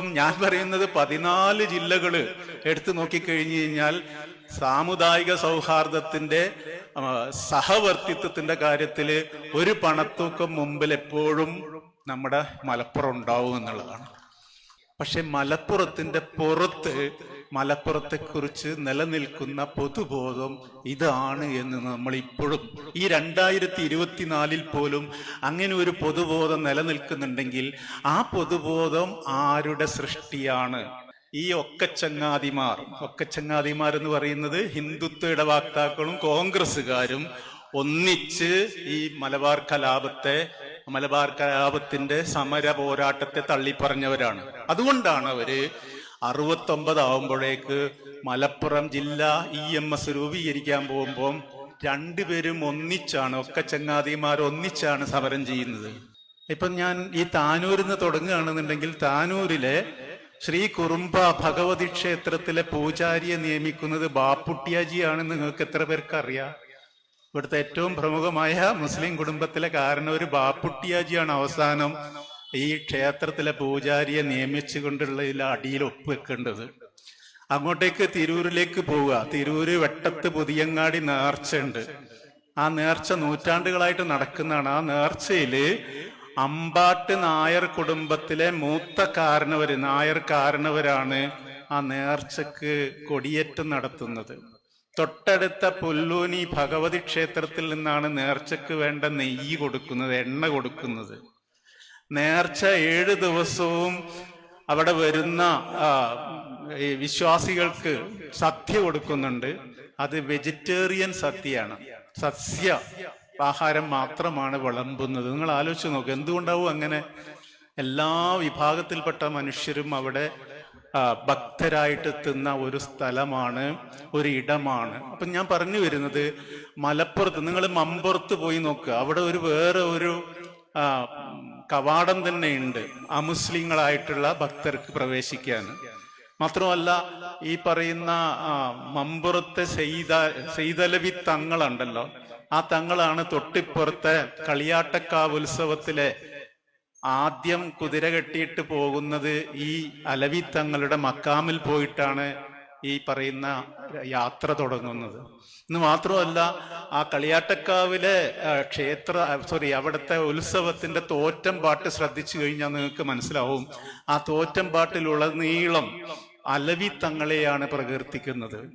ഇപ്പം ഞാൻ പറയുന്നത് പതിനാല് ജില്ലകൾ എടുത്തു നോക്കിക്കഴിഞ്ഞു കഴിഞ്ഞാൽ സാമുദായിക സൗഹാർദ്ദത്തിന്റെ സഹവർത്തിത്വത്തിന്റെ കാര്യത്തിൽ ഒരു പണത്തൂക്കം മുമ്പിൽ എപ്പോഴും നമ്മുടെ മലപ്പുറം ഉണ്ടാവും എന്നുള്ളതാണ്. പക്ഷെ മലപ്പുറത്തിന്റെ പുറത്ത് മലപ്പുറത്തെക്കുറിച്ച് നിലനിൽക്കുന്ന പൊതുബോധം ഇതാണ് എന്ന് നമ്മൾ ഇപ്പോഴും ഈ രണ്ടായിരത്തി ഇരുപത്തിനാലിൽ പോലും അങ്ങനെ ഒരു പൊതുബോധം നിലനിൽക്കുന്നുണ്ടെങ്കിൽ ആ പൊതുബോധം ആരുടെ സൃഷ്ടിയാണ്? ഈ ഒക്കച്ചങ്ങാതിമാർ. ഒക്കച്ചങ്ങാതിമാർ എന്ന് പറയുന്നത് ഹിന്ദുത്വ ഇടവാക്താക്കളും കോൺഗ്രസ്സുകാരും ഒന്നിച്ച് ഈ മലബാർ കലാപത്തെ മലബാർ കലാപത്തിന്റെ സമര പോരാട്ടത്തെ തള്ളിപ്പറഞ്ഞവരാണ്. അതുകൊണ്ടാണ് അവർ അറുപത്തൊമ്പത് ആവുമ്പോഴേക്ക് മലപ്പുറം ജില്ല ഇ എം എസ് രൂപീകരിക്കാൻ പോകുമ്പോൾ രണ്ടുപേരും ഒന്നിച്ചാണ് ഒക്കെ ചങ്ങാതിമാർ ഒന്നിച്ചാണ് സമരം ചെയ്യുന്നത്. ഇപ്പം ഞാൻ ഈ താനൂരിൽ നിന്ന് തുടങ്ങുകയാണെന്നുണ്ടെങ്കിൽ താനൂരിലെ ശ്രീ കുറുമ്പ ഭഗവതി ക്ഷേത്രത്തിലെ പൂജാരിയെ നിയമിക്കുന്നത് ബാപ്പുട്ടിയാജിയാണെന്ന് നിങ്ങൾക്ക് എത്ര പേർക്ക് അറിയാം? ഇവിടുത്തെ ഏറ്റവും പ്രമുഖമായ മുസ്ലിം കുടുംബത്തിലെ കാരണം ഒരു ബാപ്പുട്ടിയാജിയാണ് അവസാനം. ഈ ക്ഷേത്രത്തിലെ പൂജാരിയെ നിയമിച്ചുകൊണ്ടുള്ള അടിയിൽ ഒപ്പ് ഒപ്പുവെക്കേണ്ടത്. അങ്ങോട്ടേക്ക് തിരൂരിലേക്ക് പോവുക. തിരൂര് വെട്ടത്ത് പുതിയങ്ങാടി നേർച്ചയുണ്ട്. ആ നേർച്ച നൂറ്റാണ്ടുകളായിട്ട് നടക്കുന്നതാണ്. ആ നേർച്ചയിൽ അമ്പാട്ട് നായർ കുടുംബത്തിലെ മൂത്ത കാരണവര് നായർ കാരണവരാണ് ആ നേർച്ചക്ക് കൊടിയേറ്റം നടത്തുന്നത്. തൊട്ടടുത്ത പുല്ലൂനി ഭഗവതി ക്ഷേത്രത്തിൽ നിന്നാണ് നേർച്ചക്ക് വേണ്ട നെയ്യ് കൊടുക്കുന്നത് എണ്ണ കൊടുക്കുന്നത്. നേർച്ച ഏഴ് ദിവസവും അവിടെ വരുന്ന ഈ വിശ്വാസികൾക്ക് സദ്യ കൊടുക്കുന്നുണ്ട്. അത് വെജിറ്റേറിയൻ സദ്യയാണ്. സസ്യ ആഹാരം മാത്രമാണ് വിളമ്പുന്നത്. നിങ്ങൾ ആലോചിച്ച് നോക്കുക എന്തുകൊണ്ടാവും അങ്ങനെ? എല്ലാ വിഭാഗത്തിൽപ്പെട്ട മനുഷ്യരും അവിടെ ഭക്തരായിട്ട് എത്തുന്ന ഒരു സ്ഥലമാണ് ഒരു ഇടമാണ്. അപ്പൊ ഞാൻ പറഞ്ഞു വരുന്നത് മലപ്പുറത്ത് നിങ്ങൾ മമ്പുറത്ത് പോയി നോക്കുക അവിടെ ഒരു വേറെ ഒരു കവാടം തന്നെയുണ്ട്. അമുസ്ലിങ്ങളായിട്ടുള്ള ഭക്തർക്ക് പ്രവേശിക്കാൻ. മാത്രമല്ല ഈ പറയുന്ന മമ്പുറത്തെ സെയ്ത സെയ്തലവി തങ്ങളുണ്ടല്ലോ. ആ തങ്ങളാണ് തൊട്ടിപ്പുറത്തെ കളിയാട്ടക്കാവ് ഉത്സവത്തിലെ ആദ്യം കുതിര കെട്ടിയിട്ട് പോകുന്നത് ഈ അലവി തങ്ങളുടെ മക്കാമിൽ പോയിട്ടാണ് ഈ പറയുന്ന യാത്ര തുടങ്ങുന്നത്. ഇന്ന് മാത്രമല്ല ആ കളിയാട്ടക്കാവിലെ ക്ഷേത്ര സോറി അവിടുത്തെ ഉത്സവത്തിന്റെ തോറ്റം പാട്ട് ശ്രദ്ധിച്ചു കഴിഞ്ഞാൽ നിങ്ങൾക്ക് മനസ്സിലാവും. ആ തോറ്റം പാട്ടിലുടനീളം അലവി തങ്ങളെയാണ് പ്രകീർത്തിക്കുന്നത്.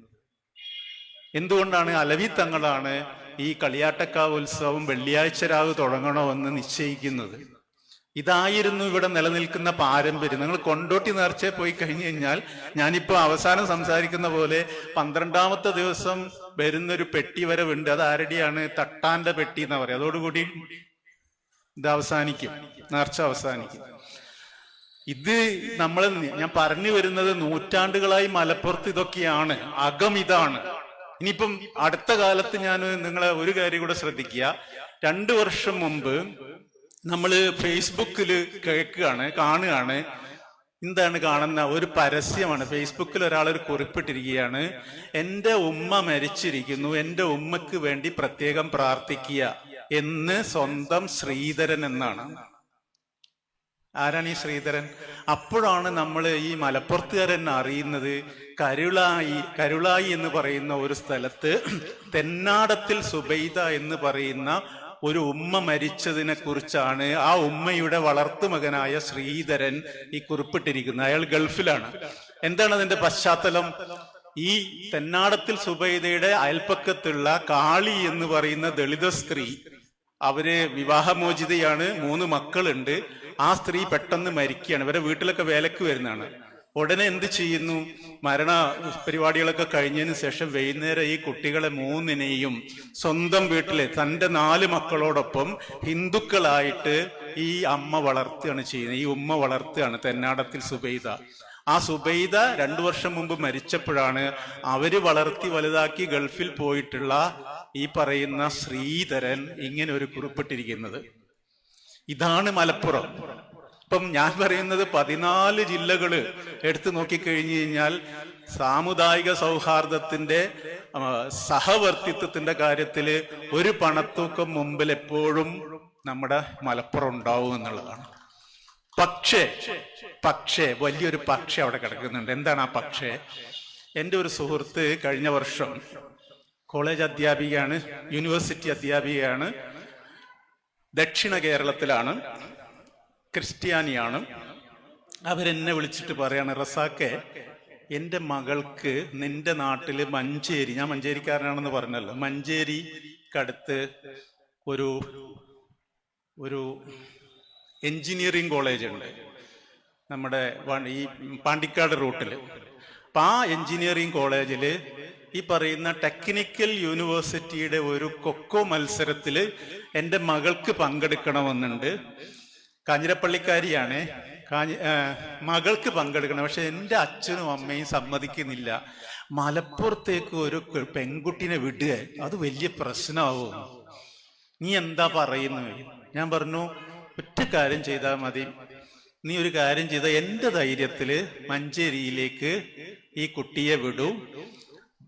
എന്തുകൊണ്ടാണ് അലവി തങ്ങളാണ് ഈ കളിയാട്ടക്കാവ് ഉത്സവം വെള്ളിയാഴ്ച രാവ് തുടങ്ങണമെന്ന് നിശ്ചയിക്കുന്നത്? ഇതായിരുന്നു ഇവിടെ നിലനിൽക്കുന്ന പാരമ്പര്യം. നിങ്ങൾ കൊണ്ടോട്ടി നേർച്ചയെ പോയി കഴിഞ്ഞു കഴിഞ്ഞാൽ ഞാനിപ്പോ അവസാനം സംസാരിക്കുന്ന പോലെ പന്ത്രണ്ടാമത്തെ ദിവസം വരുന്നൊരു പെട്ടി വരവുണ്ട്. അത് ആരടിയാണ്? തട്ടാന്റെ പെട്ടി എന്നാ പറയുക അതോടുകൂടി ഇത് അവസാനിക്കും. നേർച്ച അവസാനിക്കും. ഇത് നമ്മൾ ഞാൻ പറഞ്ഞു വരുന്നത് നൂറ്റാണ്ടുകളായി മലപ്പുറത്ത് ഇതൊക്കെയാണ്. അകം ഇതാണ്. ഇനിയിപ്പം അടുത്ത കാലത്ത് ഞാൻ നിങ്ങളെ ഒരു കാര്യം കൂടെ ശ്രദ്ധിക്കുക. രണ്ടു വർഷം മുമ്പ് നമ്മൾ ഫേസ്ബുക്കിൽ കേൾക്കുകയാണ് കാണുകയാണ്. എന്താണ് കാണുന്ന? ഒരു പരസ്യമാണ്. ഫേസ്ബുക്കിൽ ഒരാൾ ഒരു കുറിപ്പിട്ടിരിക്കുകയാണ്. എന്റെ ഉമ്മ മരിച്ചിരിക്കുന്നു. എന്റെ ഉമ്മക്ക് വേണ്ടി പ്രത്യേകം പ്രാർത്ഥിക്കുക എന്ന് സ്വന്തം ശ്രീധരൻ എന്നാണ്. ആരാണ് ഈ ശ്രീധരൻ? അപ്പോഴാണ് നമ്മൾ ഈ മലപ്പുറത്തുകാരൻ അറിയുന്നത്. കരുളായി കരുളായി എന്ന് പറയുന്ന ഒരു സ്ഥലത്ത് തെന്നാടത്തിൽ സുബൈദ എന്ന് പറയുന്ന ഒരു ഉമ്മ മരിച്ചതിനെ കുറിച്ചാണ് ആ ഉമ്മയുടെ വളർത്തു മകനായ ശ്രീധരൻ ഈ കുറിപ്പിട്ടിരിക്കുന്നത്. അയാൾ ഗൾഫിലാണ്. എന്താണ് അതിന്റെ പശ്ചാത്തലം? ഈ തെന്നാടത്തിൽ സുബൈദയുടെ അയൽപ്പക്കത്തുള്ള കാളി എന്ന് പറയുന്ന ദളിത സ്ത്രീ അവർ വിവാഹമോചിതയാണ് മൂന്ന് മക്കളുണ്ട്. ആ സ്ത്രീ പെട്ടെന്ന് മരിക്കുകയാണ്. ഇവരെ വീട്ടിലൊക്കെ വേലക്ക് വരുന്നതാണ്. ഉടനെ എന്ത് ചെയ്യുന്നു? മരണ പരിപാടികളൊക്കെ കഴിഞ്ഞതിന് ശേഷം വൈകുന്നേരം ഈ കുട്ടികളെ മൂന്നിനെയും സ്വന്തം വീട്ടിലെ തന്റെ നാല് മക്കളോടൊപ്പം ഹിന്ദുക്കളായിട്ട് ഈ അമ്മ വളർത്തുകയാണ് ചെയ്യുന്നത്. ഈ ഉമ്മ വളർത്തുകയാണ് തെന്നാടത്തിൽ സുബൈദ. ആ സുബൈദ രണ്ടു വർഷം മുമ്പ് മരിച്ചപ്പോഴാണ് അവർ വളർത്തി വലുതാക്കി ഗൾഫിൽ പോയിട്ടുള്ള ഈ പറയുന്ന ശ്രീധരൻ ഇങ്ങനെ ഒരു കുറിപ്പിട്ടിരിക്കുന്നത്. ഇതാണ് മലപ്പുറം. ഇപ്പം ഞാൻ പറയുന്നത് പതിനാല് ജില്ലകൾ എടുത്തു നോക്കിക്കഴിഞ്ഞു കഴിഞ്ഞാൽ സാമുദായിക സൗഹാർദ്ദത്തിന്റെ സഹവർത്തിത്വത്തിന്റെ കാര്യത്തിൽ ഒരു പണത്തൂക്കം മുമ്പിൽ എപ്പോഴും നമ്മുടെ മലപ്പുറം ഉണ്ടാവും എന്നുള്ളതാണ്. പക്ഷേ പക്ഷേ വലിയൊരു പക്ഷേ അവിടെ കിടക്കുന്നുണ്ട്. എന്താണ് ആ പക്ഷേ? എന്റെ ഒരു സുഹൃത്ത് കഴിഞ്ഞ വർഷം കോളേജ് അധ്യാപികയാണ് യൂണിവേഴ്സിറ്റി അധ്യാപികയാണ് ദക്ഷിണ കേരളത്തിലാണ്. ക്രിസ്ത്യാനിയാണ്. അവരെന്നെ വിളിച്ചിട്ട് പറയാണ് റസാക്കെ എന്റെ മകൾക്ക് നിന്റെ നാട്ടിൽ മഞ്ചേരി ഞാൻ മഞ്ചേരിക്കാരനാണെന്ന് പറഞ്ഞല്ലോ. മഞ്ചേരിക്കടുത്ത് ഒരു ഒരു എഞ്ചിനീയറിംഗ് കോളേജ് ഉണ്ട് നമ്മുടെ ഈ പാണ്ടിക്കാട് റൂട്ടിൽ അപ്പം ആ എഞ്ചിനീയറിംഗ് കോളേജിൽ ഈ പറയുന്ന ടെക്നിക്കൽ യൂണിവേഴ്സിറ്റിയുടെ ഒരു കൊക്കോ മത്സരത്തിൽ എന്റെ മകൾക്ക് പങ്കെടുക്കണമെന്നുണ്ട്. കാഞ്ഞിരപ്പള്ളിക്കാരിയാണ്. കാഞ്ഞി മകൾക്ക് പങ്കെടുക്കണം. പക്ഷെ എന്റെ അച്ഛനും അമ്മയും സമ്മതിക്കുന്നില്ല. മലപ്പുറത്തേക്ക് ഒരു പെൺകുട്ടിനെ വിടുക അത് വലിയ പ്രശ്നമാവും. നീ എന്താ പറയുന്നു? ഞാൻ പറഞ്ഞു ഒറ്റ കാര്യം ചെയ്താൽ മതി. നീ ഒരു കാര്യം ചെയ്ത എന്റെ ധൈര്യത്തിൽ മഞ്ചേരിയിലേക്ക് ഈ കുട്ടിയെ വിടൂ.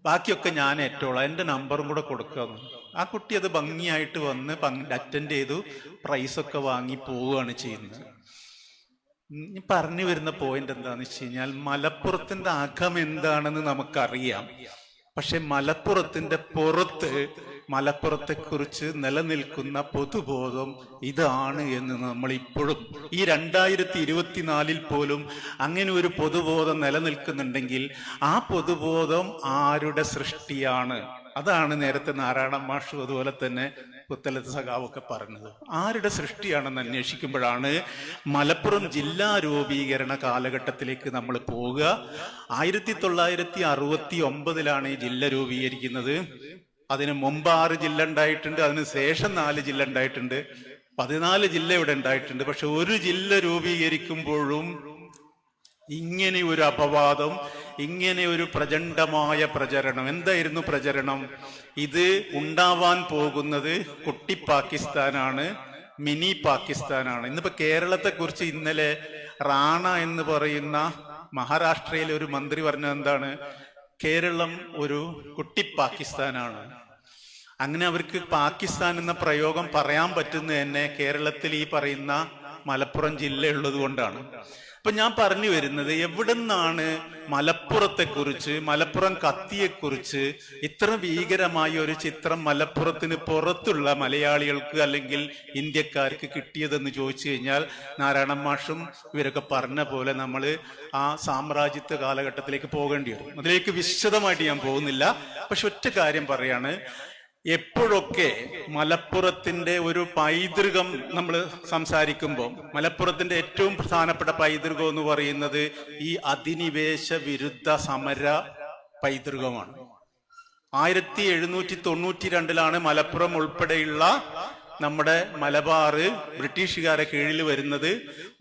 ബാക്കിയൊക്കെ ഞാൻ ഏറ്റോളാം. എന്റെ നമ്പറും കൂടെ കൊടുക്കാം ആ കുട്ടി അത് ഭംഗിയായിട്ട് വന്ന് അറ്റൻഡ് ചെയ്തു. പ്രൈസൊക്കെ വാങ്ങി പോവുകയാണ് ചെയ്യുന്നത്. പറഞ്ഞു വരുന്ന പോയിന്റ് എന്താണെന്ന് വെച്ച് കഴിഞ്ഞാൽ മലപ്പുറത്തിന്റെ അകം എന്താണെന്ന് നമുക്കറിയാം. പക്ഷെ മലപ്പുറത്തിന്റെ പുറത്ത് മലപ്പുറത്തെ കുറിച്ച് നിലനിൽക്കുന്ന പൊതുബോധം ഇതാണ് എന്ന് നമ്മൾ ഇപ്പോഴും ഈ രണ്ടായിരത്തി ഇരുപത്തിനാലിൽ പോലും അങ്ങനെ ഒരു പൊതുബോധം നിലനിൽക്കുന്നുണ്ടെങ്കിൽ ആ പൊതുബോധം ആരുടെ സൃഷ്ടിയാണ്? അതാണ് നേരത്തെ നാരായണ മാഷു അതുപോലെ തന്നെ പുത്തലത്ത് സഖാവൊക്കെ പറഞ്ഞത്. ആരുടെ സൃഷ്ടിയാണെന്ന് അന്വേഷിക്കുമ്പോഴാണ് മലപ്പുറം ജില്ലാ രൂപീകരണ കാലഘട്ടത്തിലേക്ക് നമ്മൾ പോവുക. ആയിരത്തി തൊള്ളായിരത്തി അറുപത്തി ഒമ്പതിലാണ് ഈ ജില്ല രൂപീകരിക്കുന്നത്. അതിന് മുമ്പ് ആറ് ജില്ല ഉണ്ടായിട്ടുണ്ട് അതിന് ശേഷം നാല് ജില്ല ഉണ്ടായിട്ടുണ്ട്. പതിനാല് ജില്ല ഇവിടെ ഉണ്ടായിട്ടുണ്ട്. പക്ഷെ ഒരു ജില്ല രൂപീകരിക്കുമ്പോഴും ഇങ്ങനെ ഒരു അപവാദം ഇങ്ങനെ ഒരു പ്രചണ്ഡമായ പ്രചരണം. എന്തായിരുന്നു പ്രചരണം? ഇത് ഉണ്ടാവാൻ പോകുന്നത് കുട്ടി പാകിസ്ഥാനാണ് മിനി പാകിസ്ഥാനാണ്. ഇന്നിപ്പോ കേരളത്തെ കുറിച്ച് ഇന്നലെ റാണ എന്ന് പറയുന്ന മഹാരാഷ്ട്രയിലെ ഒരു മന്ത്രി പറഞ്ഞത് എന്താണ്? കേരളം ഒരു കുട്ടി പാകിസ്ഥാനാണ്. അങ്ങനെ അവർക്ക് പാകിസ്ഥാൻ എന്ന പ്രയോഗം പറയാൻ പറ്റുന്ന തന്നെ കേരളത്തിൽ ഈ പറയുന്ന മലപ്പുറം ജില്ല ഉള്ളത് കൊണ്ടാണ്. അപ്പൊ ഞാൻ പറഞ്ഞു വരുന്നത് എവിടുന്നാണ് മലപ്പുറത്തെ കുറിച്ച് മലപ്പുറം കത്തിയെക്കുറിച്ച് ഇത്ര ഭീകരമായ ഒരു ചിത്രം മലപ്പുറത്തിന് പുറത്തുള്ള മലയാളികൾക്ക് അല്ലെങ്കിൽ ഇന്ത്യക്കാർക്ക് കിട്ടിയതെന്ന് ചോദിച്ചു കഴിഞ്ഞാൽ നാരായണ മാഷും ഇവരൊക്കെ പറഞ്ഞ പോലെ നമ്മൾ ആ സാമ്രാജ്യത്വ കാലഘട്ടത്തിലേക്ക് പോകേണ്ടി വരും. അതിലേക്ക് വിശദമായിട്ട് ഞാൻ പോകുന്നില്ല. പക്ഷെ ഒറ്റ കാര്യം പറയാണ്. എപ്പോഴൊക്കെ മലപ്പുറത്തിന്റെ ഒരു പൈതൃകം നമ്മൾ സംസാരിക്കുമ്പോൾ മലപ്പുറത്തിന്റെ ഏറ്റവും പ്രധാനപ്പെട്ട പൈതൃകം എന്ന് പറയുന്നത് ഈ അധിനിവേശ വിരുദ്ധ സമര പൈതൃകമാണ്. ആയിരത്തി എഴുന്നൂറ്റി തൊണ്ണൂറ്റി രണ്ടിലാണ് മലപ്പുറം ഉൾപ്പെടെയുള്ള നമ്മുടെ മലബാറ് ബ്രിട്ടീഷുകാരെ കീഴിൽ വരുന്നത്.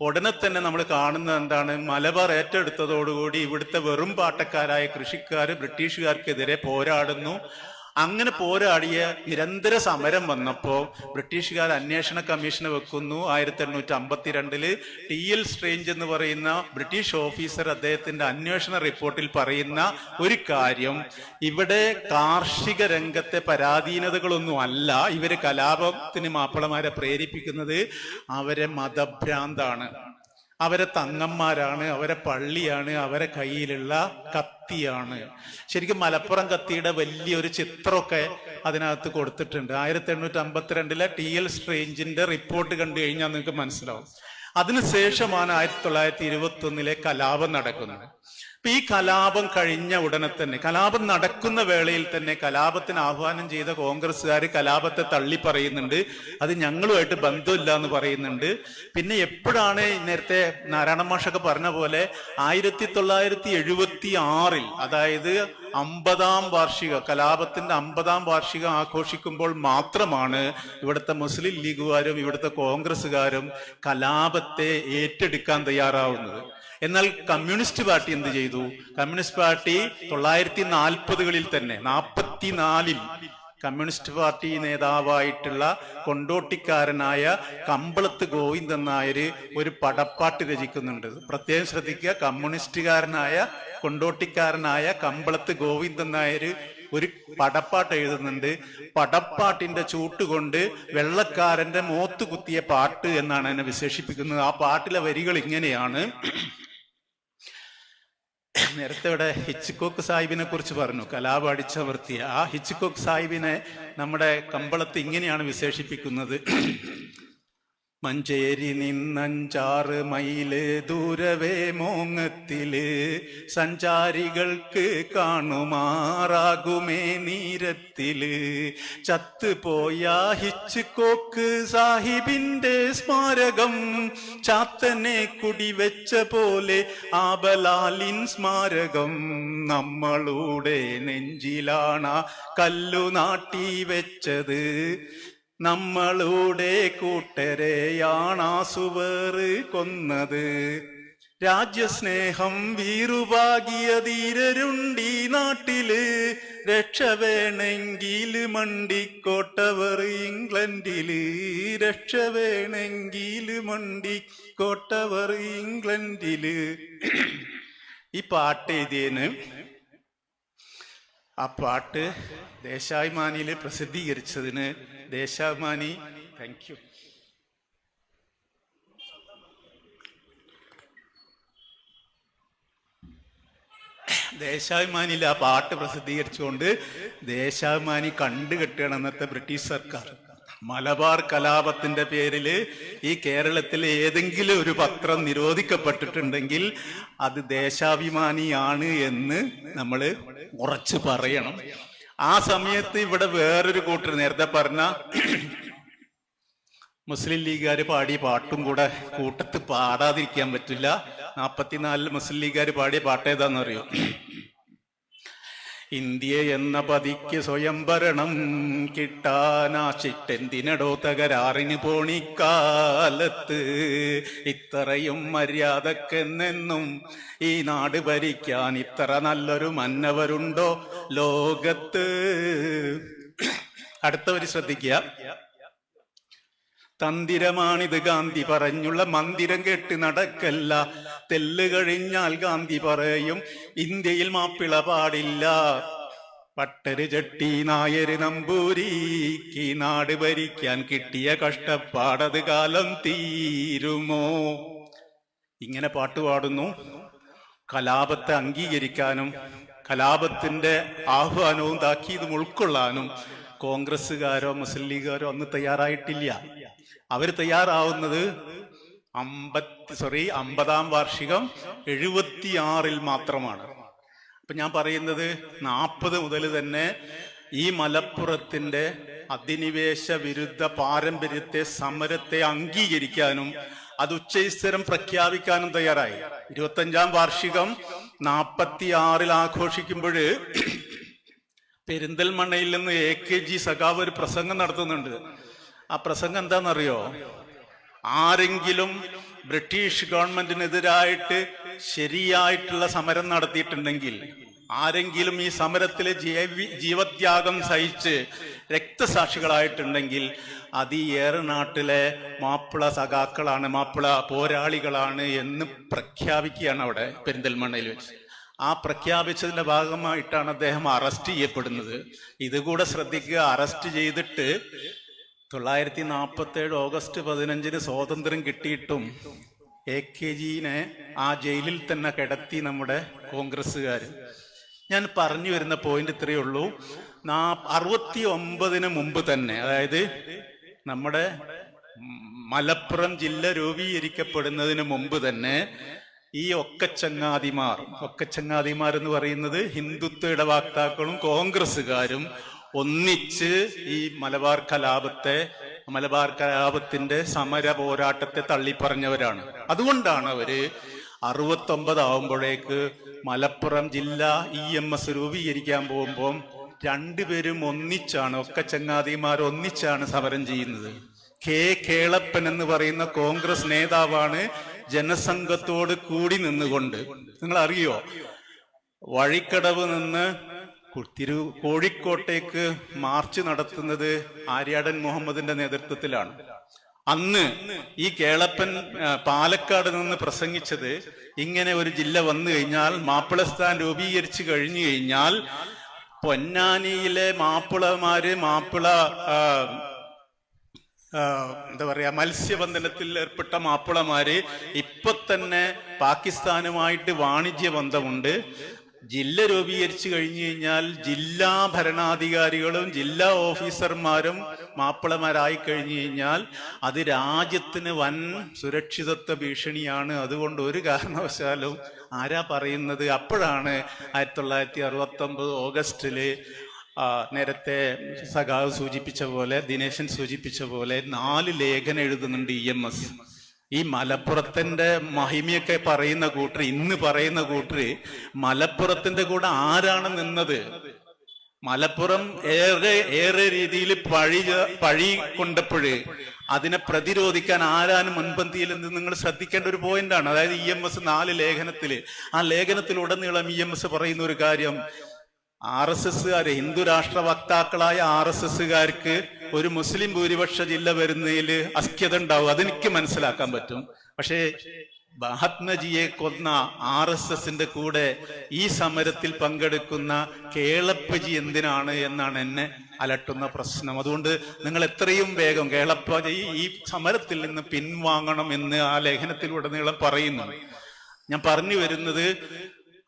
ഉടനെ തന്നെ നമ്മൾ കാണുന്നത് എന്താണ് മലബാർ ഏറ്റെടുത്തതോടുകൂടി ഇവിടുത്തെ വെറും പാട്ടക്കാരായ കൃഷിക്കാർ ബ്രിട്ടീഷുകാർക്കെതിരെ പോരാടുന്നു. അങ്ങനെ പോരാടിയ നിരന്തര സമരം വന്നപ്പോ ബ്രിട്ടീഷുകാർ അന്വേഷണ കമ്മീഷന് വെക്കുന്നു. ആയിരത്തി എണ്ണൂറ്റി അമ്പത്തിരണ്ടിൽ ടി എൽ സ്ട്രേഞ്ച് എന്ന് പറയുന്ന ബ്രിട്ടീഷ് ഓഫീസർ അദ്ദേഹത്തിന്റെ അന്വേഷണ റിപ്പോർട്ടിൽ പറയുന്ന ഒരു കാര്യം ഇവിടെ കാർഷിക രംഗത്തെ പരാധീനതകളൊന്നും അല്ല. ഇവർ കലാപത്തിന് മാപ്പിളമാരെ പ്രേരിപ്പിക്കുന്നത് അവരെ മതഭ്രാന്താണ്. അവരെ തങ്ങന്മാരാണ് അവരെ പള്ളിയാണ് അവരെ കയ്യിലുള്ള കത്തിയാണ്. ശരിക്കും മലപ്പുറം കത്തിയുടെ വലിയൊരു ചിത്രമൊക്കെ അതിനകത്ത് കൊടുത്തിട്ടുണ്ട്. ആയിരത്തി എണ്ണൂറ്റി അമ്പത്തിരണ്ടിലെ ടി എൽ സ്ട്രേഞ്ചിന്റെ റിപ്പോർട്ട് കണ്ടു കഴിഞ്ഞാൽ നിങ്ങൾക്ക് മനസ്സിലാവും. അതിനുശേഷമാണ് ആയിരത്തി തൊള്ളായിരത്തി ഇരുപത്തി ഒന്നിലെ കലാപം നടക്കുന്നത്. അപ്പൊ ഈ കലാപം കഴിഞ്ഞ ഉടനെ തന്നെ കലാപം നടക്കുന്ന വേളയിൽ തന്നെ കലാപത്തിന് ആഹ്വാനം ചെയ്ത കോൺഗ്രസ്സുകാർ കലാപത്തെ തള്ളി പറയുന്നുണ്ട്. അത് ഞങ്ങളുമായിട്ട് ബന്ധമില്ല എന്ന് പറയുന്നുണ്ട്. പിന്നെ എപ്പോഴാണ് നേരത്തെ നാരായണ മാഷൊക്കെ പറഞ്ഞ പോലെ ആയിരത്തി തൊള്ളായിരത്തി എഴുപത്തി ആറിൽ അതായത് അമ്പതാം വാർഷിക കലാപത്തിന്റെ അമ്പതാം വാർഷികം ആഘോഷിക്കുമ്പോൾ മാത്രമാണ് ഇവിടുത്തെ മുസ്ലിം ലീഗുകാരും ഇവിടുത്തെ കോൺഗ്രസ്സുകാരും കലാപത്തെ ഏറ്റെടുക്കാൻ തയ്യാറാവുന്നത്. എന്നാൽ കമ്മ്യൂണിസ്റ്റ് പാർട്ടി എന്ത് ചെയ്തു? കമ്മ്യൂണിസ്റ്റ് പാർട്ടി തൊള്ളായിരത്തി നാൽപ്പതുകളിൽ തന്നെ നാൽപ്പത്തിനാലിൽ കമ്മ്യൂണിസ്റ്റ് പാർട്ടി നേതാവായിട്ടുള്ള കൊണ്ടോട്ടിക്കാരനായ കമ്പളത്ത് ഗോവിന്ദൻ നായർ ഒരു പടപ്പാട്ട് രചിക്കുന്നുണ്ട്. പ്രത്യേകം ശ്രദ്ധിക്കുക കമ്മ്യൂണിസ്റ്റുകാരനായ കൊണ്ടോട്ടിക്കാരനായ കമ്പളത്ത് ഗോവിന്ദൻ നായർ ഒരു പടപ്പാട്ട് എഴുതുന്നുണ്ട്. പടപ്പാട്ടിന്റെ ചൂട്ടുകൊണ്ട് വെള്ളക്കാരന്റെ മോത്തുകുത്തിയ പാട്ട് എന്നാണ് എന്നെ വിശേഷിപ്പിക്കുന്നത്. ആ പാട്ടിലെ വരികൾ ഇങ്ങനെയാണ്. നേരത്തെ ഇവിടെ ഹിച്ചുക്കോക്ക് സാഹിബിനെ കുറിച്ച് പറഞ്ഞു. കലാപടിച്ച വൃത്തി ആ ഹിച്ചുക്കോക്ക് സാഹിബിനെ നമ്മുടെ കമ്പളത്ത് ഇങ്ങനെയാണ് വിശേഷിപ്പിക്കുന്നത്. മഞ്ചേരി നിന്നഞ്ചാറ് മൈൽ ദൂരവേ മോങ്ങത്തിൽ സഞ്ചാരികൾക്ക് കാണുമാറാകുമേ നീരത്തിൽ. ചത്തുപോയ ഹിച്ചുകോക്ക് സാഹിബിന്റെ സ്മാരകം. ചാത്തനെ കുടിവെച്ച പോലെ ആബലാലിൻ സ്മാരകം. നമ്മളുടെ നെഞ്ചിലാണ കല്ലു നാട്ടി വെച്ചത്. നമ്മളുടെ കൂട്ടരെയാണാസുവേറ് കൊന്നത്. രാജ്യസ്നേഹം വീറുപാകിയ ധീരരുണ്ടീ നാട്ടിൽ. രക്ഷ വേണമെങ്കിൽ മണ്ടിക്കോട്ടവർ ഇംഗ്ലണ്ടിൽ. രക്ഷ വേണമെങ്കിൽ മണ്ടിക്കോട്ടവർ ഇംഗ്ലണ്ടിൽ. ഈ പാട്ട് എഴുതിയതിന് ആ പാട്ട് ദേശാഭിമാനിയിൽ പ്രസിദ്ധീകരിച്ചതിന് ദേശാഭിമാനി. താങ്ക് യു ദേശാഭിമാനിയിൽ ആ പാട്ട് പ്രസിദ്ധീകരിച്ചുകൊണ്ട് ദേശാഭിമാനി കണ്ടുകെട്ടുകയാണ് അന്നത്തെ ബ്രിട്ടീഷ് സർക്കാർ. മലബാർ കലാപത്തിന്റെ പേരിൽ ഈ കേരളത്തിലെ ഏതെങ്കിലും ഒരു പത്രം നിരോധിക്കപ്പെട്ടിട്ടുണ്ടെങ്കിൽ അത് ദേശാഭിമാനിയാണ് എന്ന് നമ്മൾ ഉറച്ചു പറയണം. ആ സമയത്ത് ഇവിടെ വേറൊരു കൂട്ടർ നേരത്തെ പറഞ്ഞ മുസ്ലിം ലീഗുകാർ പാടിയ പാട്ടും കൂടെ കൂട്ടത്ത് പാടാതിരിക്കാൻ പറ്റില്ല. നാപ്പത്തിനാലിൽ മുസ്ലിം ലീഗുകാർ പാടിയ പാട്ട് ഏതാണെന്നറിയോ? ഇന്ത്യ എന്ന പതിക്ക് സ്വയംഭരണം കിട്ടാനാശിട്ടെന്തിനടോ തകരാറിന് പോണിക്കാലത്ത്? ഇത്രയും മര്യാദക്കെന്നെന്നും ഈ നാട് ഭരിക്കാൻ ഇത്ര നല്ലൊരു മന്നവരുണ്ടോ ലോകത്ത്? അടുത്തവര് ശ്രദ്ധിക്കുക. തന്തിരമാണിത് ഗാന്ധി പറഞ്ഞുള്ള മന്ദിരം കെട്ട് നടക്കല്ല. തെല്ല് കഴിഞ്ഞാൽ ഗാന്ധി പറയും ഇന്ത്യയിൽ മാപ്പിള പാടില്ല. പട്ടര് ചട്ടി നായര് നമ്പൂരിക്ക് നാട് ഭരിക്കാൻ കിട്ടിയ കഷ്ടപ്പാടത് കാലം തീരുമോ? ഇങ്ങനെ പാട്ട് പാടുന്നു. കലാപത്തെ അംഗീകരിക്കാനും കലാപത്തിന്റെ ആഹ്വാനവും താക്കീതും ഉൾക്കൊള്ളാനും കോൺഗ്രസ്സുകാരോ മുസ്ലിം ലീഗുകാരോ അന്ന് തയ്യാറായിട്ടില്ല. അവർ തയ്യാറാവുന്നത് അമ്പത്തി സോറി അമ്പതാം വാർഷികം എഴുപത്തിയാറിൽ മാത്രമാണ്. അപ്പൊ ഞാൻ പറയുന്നത് നാൽപ്പത് മുതൽ തന്നെ ഈ മലപ്പുറത്തിന്റെ അധിനിവേശ വിരുദ്ധ പാരമ്പര്യത്തെ സമരത്തെ അംഗീകരിക്കാനും അത് ഉച്ചൈസ്തരം പ്രഖ്യാപിക്കാനും തയ്യാറായി. ഇരുപത്തഞ്ചാം വാർഷികം നാൽപ്പത്തിയാറിൽ ആഘോഷിക്കുമ്പോൾ പെരിന്തൽമണ്ണയിൽ നിന്ന് എ കെ ജി സഖാവ് ഒരു പ്രസംഗം നടത്തുന്നുണ്ട്. ആ പ്രസംഗം എന്താണെന്നറിയോ? ആരെങ്കിലും ബ്രിട്ടീഷ് ഗവൺമെന്റിനെതിരായിട്ട് ശരിയായിട്ടുള്ള സമരം നടത്തിയിട്ടുണ്ടെങ്കിൽ ആരെങ്കിലും ഈ സമരത്തിലെ ജീവി ജീവത്യാഗം സഹിച്ച് രക്തസാക്ഷികളായിട്ടുണ്ടെങ്കിൽ അത് ഈ ഏറനാട്ടിലെ മാപ്പിള സഖാക്കളാണ് മാപ്പിള പോരാളികളാണ് എന്ന് പ്രഖ്യാപിക്കുകയാണ് അവിടെ പെരിന്തൽമണ്ണയിൽ വെച്ച്. ആ പ്രഖ്യാപിച്ചതിന്റെ ഭാഗമായിട്ടാണ് അദ്ദേഹം അറസ്റ്റ് ചെയ്യപ്പെടുന്നത്. ഇതുകൂടെ ശ്രദ്ധിക്കുക അറസ്റ്റ് ചെയ്തിട്ട് തൊള്ളായിരത്തി നാൽപ്പത്തി ഏഴ് ഓഗസ്റ്റ് പതിനഞ്ചിന് സ്വാതന്ത്ര്യം കിട്ടിയിട്ടും എ കെ ജിനെ ആ ജയിലിൽ തന്നെ കിടത്തി നമ്മുടെ കോൺഗ്രസ്സുകാർ. ഞാൻ പറഞ്ഞു വരുന്ന പോയിന്റ് ഇത്രയേ ഉള്ളൂ. അറുപത്തി ഒമ്പതിന് മുമ്പ് തന്നെ അതായത് നമ്മുടെ മലപ്പുറം ജില്ല രൂപീകരിക്കപ്പെടുന്നതിന് മുമ്പ് തന്നെ ഈ ഒക്കച്ചങ്ങാതിമാർ ഒക്കച്ചങ്ങാതിമാർ എന്ന് പറയുന്നത് ഹിന്ദുത്വ ഇടവാക്താക്കളും കോൺഗ്രസ്സുകാരും ഒന്നിച്ച് ഈ മലബാർ കലാപത്തെ മലബാർ കലാപത്തിന്റെ സമര പോരാട്ടത്തെ തള്ളിപ്പറഞ്ഞവരാണ്. അതുകൊണ്ടാണ് അവർ അറുപത്തൊമ്പത് ആവുമ്പോഴേക്ക് മലപ്പുറം ജില്ല ഇ എം എസ് രൂപീകരിക്കാൻ പോകുമ്പോൾ രണ്ടുപേരും ഒന്നിച്ചാണ് ഒക്കെ ചങ്ങാതിമാർ ഒന്നിച്ചാണ് സമരം ചെയ്യുന്നത്. കെ കേളപ്പൻ എന്ന് പറയുന്ന കോൺഗ്രസ് നേതാവാണ് ജനസംഘത്തോട് കൂടി നിന്നുകൊണ്ട്. നിങ്ങൾ അറിയോ വഴിക്കടവ് നിന്ന് തിരു കോഴിക്കോട്ടേക്ക് മാർച്ച് നടത്തുന്നത് ആര്യാടൻ മുഹമ്മദിന്റെ നേതൃത്വത്തിലാണ്. അന്ന് ഈ കേളപ്പൻ പാലക്കാട് നിന്ന് പ്രസംഗിച്ചത് ഇങ്ങനെ ഒരു ജില്ല വന്നു കഴിഞ്ഞാൽ മാപ്പിളസ്ഥാൻ രൂപീകരിച്ചു കഴിഞ്ഞു കഴിഞ്ഞാൽ പൊന്നാനിയിലെ മാപ്പിളമാര് മാപ്പിള എന്താ പറയാ മത്സ്യബന്ധനത്തിൽ ഏർപ്പെട്ട മാപ്പിളമാര് ഇപ്പൊ തന്നെ പാകിസ്ഥാനുമായിട്ട് വാണിജ്യ ബന്ധമുണ്ട്. ജില്ല രൂപീകരിച്ചു കഴിഞ്ഞു കഴിഞ്ഞാൽ ജില്ലാ ഭരണാധികാരികളും ജില്ലാ ഓഫീസർമാരും മാപ്പിളമാരായി കഴിഞ്ഞു കഴിഞ്ഞാൽ അത് രാജ്യത്തിന് വൻ സുരക്ഷിതത്വ ഭീഷണിയാണ്. അതുകൊണ്ട് ഒരു കാരണവശാലും ആരാ പറയുന്നത്? അപ്പോഴാണ് ആയിരത്തി തൊള്ളായിരത്തി അറുപത്തി ഒമ്പത് ഓഗസ്റ്റിൽ നേരത്തെ സഖാവ് സൂചിപ്പിച്ച പോലെ ദിനേശൻ സൂചിപ്പിച്ച പോലെ നാല് ലേഖനം എഴുതുന്നുണ്ട് ഇ എം എസ്. ഈ മലപ്പുറത്തിന്റെ മഹിമയൊക്കെ പറയുന്ന കൂട്ടർ ഇന്ന് പറയുന്ന കൂട്ടർ മലപ്പുറത്തിന്റെ കൂടെ ആരാണ് നിന്നത്? മലപ്പുറം ഏറെ ഏറെ രീതിയിൽ പഴി പഴി കൊണ്ടപ്പോഴ് അതിനെ പ്രതിരോധിക്കാൻ ആരാണ് മുൻപന്തിയിൽ നിങ്ങൾ ശ്രദ്ധിക്കേണ്ട ഒരു പോയിന്റാണ് അതായത് ഇ എം എസ് നാല് ലേഖനത്തിൽ ആ ലേഖനത്തിലുടനീളം ഇ എം എസ് പറയുന്ന ഒരു കാര്യം ആർ എസ് എസ്സുകാര് ഹിന്ദു രാഷ്ട്ര വക്താക്കളായ ആർ എസ് എസ്സുകാർക്ക് ഒരു മുസ്ലിം ഭൂരിപക്ഷ ജില്ല വരുന്നതിൽ അസ്ക്യത ഉണ്ടാവും. അതെനിക്ക് മനസ്സിലാക്കാൻ പറ്റും. പക്ഷേ മഹാത്മജിയെ കൊന്ന ആർ എസ് എസിന്റെ കൂടെ ഈ സമരത്തിൽ പങ്കെടുക്കുന്ന കേളപ്പജി എന്തിനാണ് എന്നാണ് എന്നെ അലട്ടുന്ന പ്രശ്നം. അതുകൊണ്ട് നിങ്ങൾ എത്രയും വേഗം കേളപ്പജി ഈ സമരത്തിൽ നിന്ന് പിൻവാങ്ങണം എന്ന് ആ ലേഖനത്തിലുടനീളം പറയുന്നു. ഞാൻ പറഞ്ഞു വരുന്നത്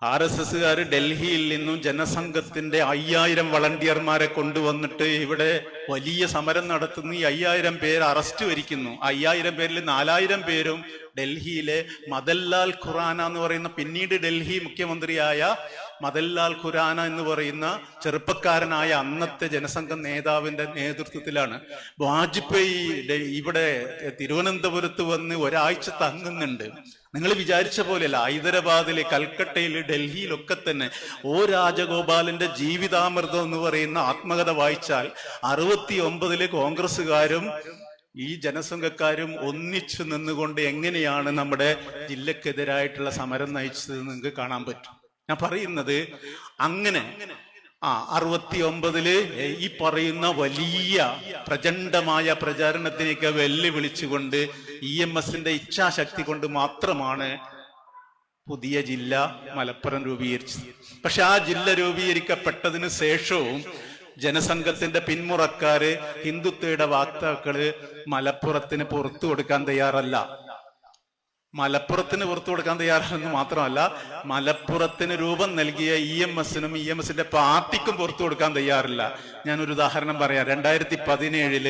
ആർ എസ് എസ്സുകാർ ഡൽഹിയിൽ നിന്നും ജനസംഘത്തിന്റെ അയ്യായിരം വളണ്ടിയർമാരെ കൊണ്ടുവന്നിട്ട് ഇവിടെ വലിയ സമരം നടത്തുന്ന. ഈ അയ്യായിരം പേർ അറസ്റ്റ് വരിക്കുന്നു. അയ്യായിരം പേരിൽ നാലായിരം പേരും ഡൽഹിയിലെ മദൻലാൽ ഖുറാന എന്ന് പറയുന്ന പിന്നീട് ഡൽഹി മുഖ്യമന്ത്രിയായ മദൻലാൽ ഖുരാന എന്ന് പറയുന്ന ചെറുപ്പക്കാരനായ അന്നത്തെ ജനസംഘം നേതാവിന്റെ നേതൃത്വത്തിലാണ്. വാജ്പേയി ഇവിടെ തിരുവനന്തപുരത്ത് വന്ന് ഒരാഴ്ച തങ്ങുന്നുണ്ട്. നിങ്ങൾ വിചാരിച്ച പോലെയല്ല ഹൈദരാബാദിലെ കൽക്കട്ടയിൽ ഡൽഹിയിലൊക്കെ തന്നെ ഓ രാജഗോപാലിന്റെ ജീവിതാമൃതം എന്ന് പറയുന്ന ആത്മകഥ വായിച്ചാൽ അറുപത്തി ഒമ്പതിലെ കോൺഗ്രസ്സുകാരും ഈ ജനസംഘക്കാരും ഒന്നിച്ചു നിന്നുകൊണ്ട് എങ്ങനെയാണ് നമ്മുടെ ജില്ലക്കെതിരായിട്ടുള്ള സമരം നയിച്ചത് നിങ്ങൾക്ക് കാണാൻ പറ്റും. ഞാൻ പറയുന്നത് അങ്ങനെ ആ അറുപത്തി ഒമ്പതിൽ ഈ പറയുന്ന വലിയ പ്രചണ്ഡമായ പ്രചാരണത്തിനൊക്കെ വെല്ലുവിളിച്ചുകൊണ്ട് ഇ എം എസിന്റെ ഇച്ഛാശക്തി കൊണ്ട് മാത്രമാണ് പുതിയ ജില്ല മലപ്പുറം രൂപീകരിച്ചത്. പക്ഷെ ആ ജില്ല രൂപീകരിക്കപ്പെട്ടതിന് ശേഷവും ജനസംഘത്തിന്റെ പിന്മുറക്കാര് ഹിന്ദുത്വയുടെ വാക്താക്കൾ മലപ്പുറത്തിന് പുറത്തു കൊടുക്കാൻ തയ്യാറല്ല. മലപ്പുറത്തിന് പുറത്തു കൊടുക്കാൻ തയ്യാറാണെന്ന് മാത്രമല്ല മലപ്പുറത്തിന് രൂപം നൽകിയ ഇ എം എസിനും ഇ എം എസിന്റെ പാർട്ടിക്കും പുറത്തു കൊടുക്കാൻ തയ്യാറില്ല. ഞാനൊരു ഉദാഹരണം പറയാം. രണ്ടായിരത്തി പതിനേഴിൽ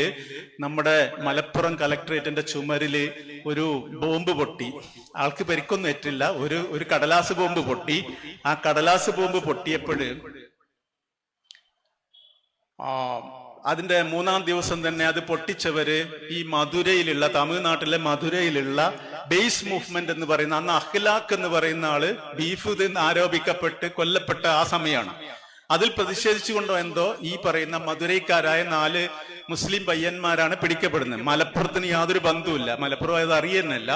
നമ്മുടെ മലപ്പുറം കലക്ടറേറ്റിന്റെ ചുമരിൽ ഒരു ബോംബ് പൊട്ടി. ആൾക്ക് പരിക്കൊന്നും ഏറ്റില്ല. ഒരു ഒരു കടലാസ് ബോംബ് പൊട്ടി. ആ കടലാസ് ബോംബ് പൊട്ടിയപ്പോഴ് ആ അതിന്റെ മൂന്നാം ദിവസം തന്നെ അത് പൊട്ടിച്ചവര് ഈ മധുരയിലുള്ള തമിഴ്നാട്ടിലെ മധുരയിലുള്ള ബേസ് മൂവ്മെന്റ് എന്ന് പറയുന്ന അന്ന് അഖിലാഖ് എന്ന് പറയുന്ന ആൾ ബീഫ് എന്ന് ആരോപിക്കപ്പെട്ട് കൊല്ലപ്പെട്ട ആ സമയമാണ് അതിൽ പ്രതിഷേധിച്ചുകൊണ്ടോ എന്തോ ഈ പറയുന്ന മധുരൈക്കാരായ നാല് മുസ്ലിം പയ്യന്മാരാണ് പിടിക്കപ്പെടുന്നത്. മലപ്പുറത്തിന് യാതൊരു ബന്ധവുമില്ല. മലപ്പുറം അത് അറിയുന്നില്ല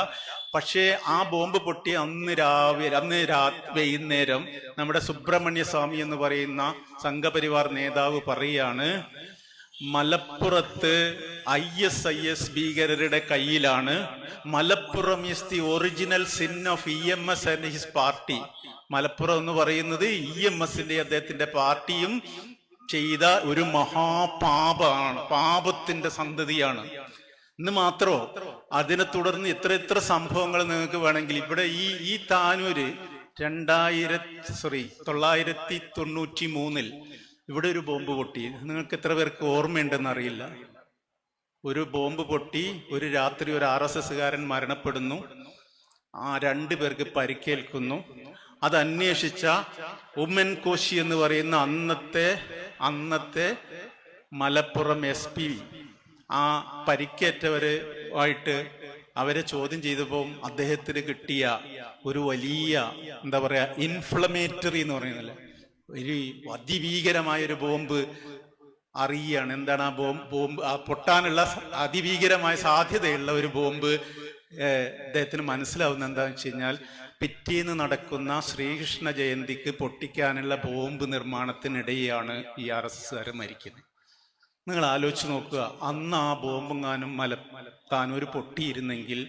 പക്ഷേ ആ ബോംബ് പൊട്ടി അന്ന് രാവിലെ അന്ന് രാ വൈകുന്നേരം നമ്മുടെ സുബ്രഹ്മണ്യ സ്വാമി എന്ന് പറയുന്ന സംഘപരിവാർ നേതാവ് പറയാണ് മലപ്പുറത്ത് ഐ എസ് ഐ എസ് ഭീകരരുടെ കയ്യിലാണ് Malappuram is the original sin of E M S and his party Malappuram എന്ന് പറയുന്നത് ഇ എം എസിന്റെ അദ്ദേഹത്തിന്റെ പാർട്ടിയും ചെയ്ത ഒരു മഹാപാപമാണ് പാപത്തിന്റെ സന്തതിയാണ്. ഇന്ന് മാത്രോ അതിനെ തുടർന്ന് ഇത്ര എത്ര സംഭവങ്ങൾ നിങ്ങൾക്ക് വേണമെങ്കിൽ ഇവിടെ ഈ ഈ താനൂര് രണ്ടായിരത്തി സോറി തൊള്ളായിരത്തി തൊണ്ണൂറ്റി മൂന്നിൽ ഇവിടെ ഒരു ബോംബ് പൊട്ടി. നിങ്ങൾക്ക് എത്ര പേർക്ക് ഓർമ്മയുണ്ടെന്ന് അറിയില്ല. ഒരു ബോംബ് പൊട്ടി ഒരു രാത്രി ഒരു ആർ എസ് എസ്സുകാരൻ മരണപ്പെടുന്നു. ആ രണ്ടു പേർക്ക് പരിക്കേൽക്കുന്നു. അത് അന്വേഷിച്ച ഉമ്മൻ കോശി എന്ന് പറയുന്ന അന്നത്തെ അന്നത്തെ മലപ്പുറം എസ് പി. ആ പരിക്കേറ്റവര് ആയിട്ട് അവരെ ചോദ്യം ചെയ്തപ്പോൾ അദ്ദേഹത്തിന് കിട്ടിയ ഒരു വലിയ എന്താ പറയാ ഇൻഫ്ലമേറ്ററി എന്ന് പറയുന്നില്ല? ഒരു അതിഭീകരമായ ഒരു ബോംബ് അറിയാണ്. എന്താണ് ആ ബോംബ് ബോംബ് ആ പൊട്ടാനുള്ള അതിഭീകരമായ സാധ്യതയുള്ള ഒരു ബോംബ് അദ്ദേഹത്തിന് മനസ്സിലാവുന്ന എന്താണെന്ന് വെച്ച് കഴിഞ്ഞാൽ പിറ്റേന്ന് നടക്കുന്ന ശ്രീകൃഷ്ണ ജയന്തിക്ക് പൊട്ടിക്കാനുള്ള ബോംബ് നിർമ്മാണത്തിനിടെയാണ് ഈ ആർ എസ് എസ്സുകാർ മരിക്കുന്നത്. നിങ്ങൾ ആലോചിച്ച് നോക്കുക. അന്ന് ആ ബോംബെങ്ങാനും മല താനൊരു പൊട്ടിയിരുന്നെങ്കിൽ